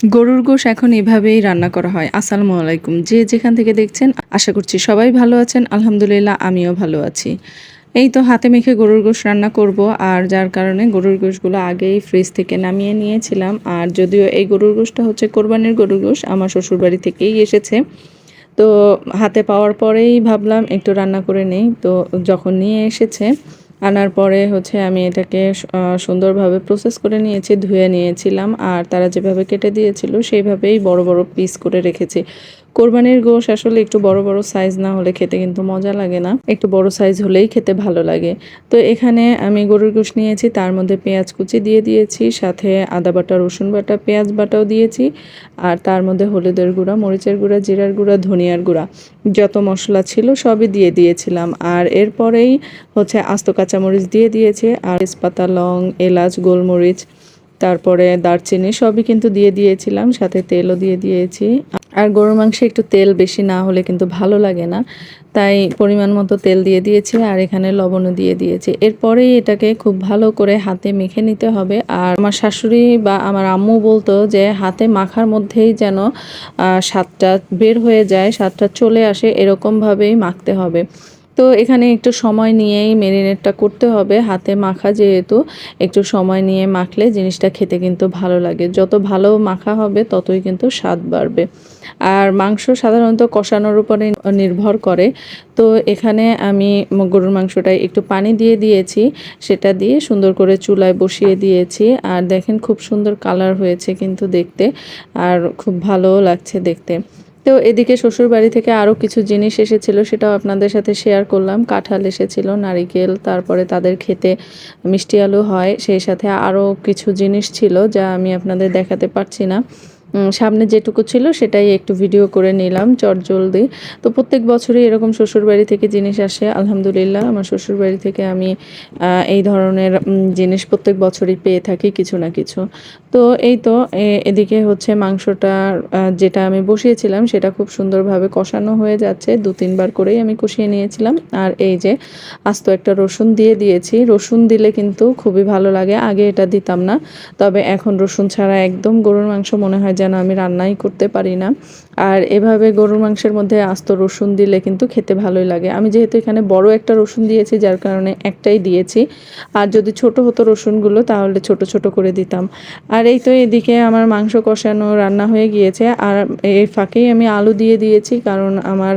গরুর গোশ এখন এভাবেই রান্না করা হয়। আসসালামু আলাইকুম। যে যেখান থেকে দেখছেন, আশা করছি সবাই ভালো আছেন। আলহামদুলিল্লাহ, আমিও ভালো আছি। এই তো হাতে মেখে গরুর গোশ রান্না করব, আর যার কারণে গরুর গোশগুলো আগেই ফ্রিজ থেকে নামিয়ে নিয়েছিলাম। আর যদিও এই গরুর গোশটা হচ্ছে কোরবানির গরুর গোশ, আমার শ্বশুরবাড়ি থেকেই এসেছে। তো হাতে পাওয়ার পরেই ভাবলাম একটু রান্না করে নেই। তো যখন নিয়ে এসেছে আনার পরে হচ্ছে আমি এটাকে সুন্দরভাবে প্রসেস করে নিয়েছি, ধুয়ে নিয়েছিলাম। আর তারা যেভাবে কেটে দিয়েছিল, সেইভাবেই বড় বড় পিস করে রেখেছি। কোরবানির গোশ আসলে একটু বড় বড় সাইজ না হলে খেতে কিন্তু মজা লাগে না। একটু বড় সাইজ হলেই খেতে ভালো লাগে। তো এখানে আমি গরুর গোশ নিয়েছি, তার মধ্যে পেঁয়াজ কুচি দিয়ে দিয়েছি, সাথে আদা বাটা, রসুন বাটা, পেঁয়াজ বাটাও দিয়েছি, আর তার মধ্যে হলুদের গুঁড়া, মরিচের গুঁড়া, জিরার গুঁড়া, ধনিয়ার গুঁড়া। যত মশলা ছিল সবই দিয়ে দিয়েছিলাম। আর এরপরেই হচ্ছে আস্ত কাঁচামরিচ দিয়ে দিয়েছে, আর তেজপাতা, লং, এলাচ, গোলমরিচ, তারপরে দারচিনি সবই কিন্তু দিয়ে দিয়েছিলাম, সাথে তেলও দিয়ে দিয়েছি। আর গরুর মাংসে একটু তেল বেশি না হলে কিন্তু ভালো লাগে না। তাই পরিমাণ মতো তেল দিয়ে দিয়েছি আর এখানে লবণও দিয়ে দিয়েছি। এরপরেই এটাকে খুব ভালো করে হাতে মেখে নিতে হবে। আর আমার শাশুড়ি বা আমার আম্মু বলতো যে হাতে মাখার মধ্যেই যেন স্বাদটা বের হয়ে যায়, স্বাদটা চলে আসে, এরকমভাবেই মাখতে হবে। তো এখানে একটু সময় নিয়েই মেরিনেটটা করতে হবে। হাতে মাখা যেহেতু, একটু সময় নিয়ে মাখলে জিনিসটা খেতে কিন্তু ভালো লাগে। যত ভালো মাখা হবে, ততই কিন্তু স্বাদ বাড়বে। আর মাংস সাধারণত কষানোর উপরে নির্ভর করে। তো এখানে আমি গরুর মাংসটায় একটু পানি দিয়ে দিয়েছি। সেটা দিয়ে সুন্দর করে চুলায় বসিয়ে দিয়েছি। আর দেখেন খুব সুন্দর কালার হয়েছে কিন্তু দেখতে। আর খুব ভালোও লাগছে দেখতে। তো এদিকে শ্বশুর বাড়ি থেকে আরও কিছু জিনিস এসেছিল, সেটাও আপনাদের সাথে শেয়ার করলাম। কাঁঠাল এসেছিল, নারিকেল, তারপরে তাদের খেতে মিষ্টি আলু হয়, সেই সাথে আরও কিছু জিনিস ছিল যা আমি আপনাদের দেখাতে পারছি না। সামনে যেটুকু ছিল সেটাই একটু ভিডিও করে নিলাম চটজলদি তো প্রত্যেক বছরই এরকম শ্বশুরবাড়ি থেকে জিনিস আসে, আলহামদুলিল্লাহ। আমার শ্বশুরবাড়ি থেকে আমি এই ধরনের জিনিস প্রত্যেক বছরই পেয়ে থাকি কিছু না কিছু। তো এই তো এদিকে হচ্ছে মাংসটা যেটা আমি বসিয়েছিলাম সেটা খুব সুন্দরভাবে কষানো হয়ে যাচ্ছে। দু, তিনবার করেই আমি কষিয়ে নিয়েছিলাম। আর এই যে আস্ত একটা রসুন দিয়ে দিয়েছি। রসুন দিলে কিন্তু খুবই ভালো লাগে। আগে এটা দিতাম না। তবে এখন রসুন ছাড়া একদম গরুর মাংস মনে হয় যেন আমি রান্নাই করতে পারি না। আর এভাবে গরুর মাংসের মধ্যে আস্ত রসুন দিলে কিন্তু খেতে ভালোই লাগে। আমি যেহেতু এখানে বড় একটা রসুন দিয়েছি, যার কারণে একটাই দিয়েছি। আর যদি ছোট হতো রসুনগুলো, তাহলে ছোট ছোট করে দিতাম। আর এই তো এদিকে আমার মাংস কষানো রান্না হয়ে গিয়েছে। আর এই ফাঁকেই আমি আলু দিয়ে দিয়েছি, কারণ আমার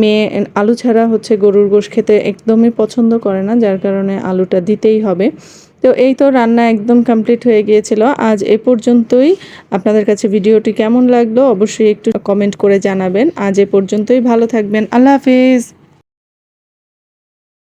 মেয়ে আলু ছাড়া হচ্ছে গরুর গোশ খেতে একদমই পছন্দ করে না, যার কারণে আলুটা দিতেই হবে। তো এই তো রান্না একদম কমপ্লিট হয়ে গিয়েছিল। আজ এ পর্যন্তই। আপনাদের কাছে ভিডিওটি কেমন লাগল অবশ্যই একটু কমেন্ট করে জানাবেন। আজ এ পর্যন্তই। ভালো থাকবেন। আল্লাহ হাফিজ।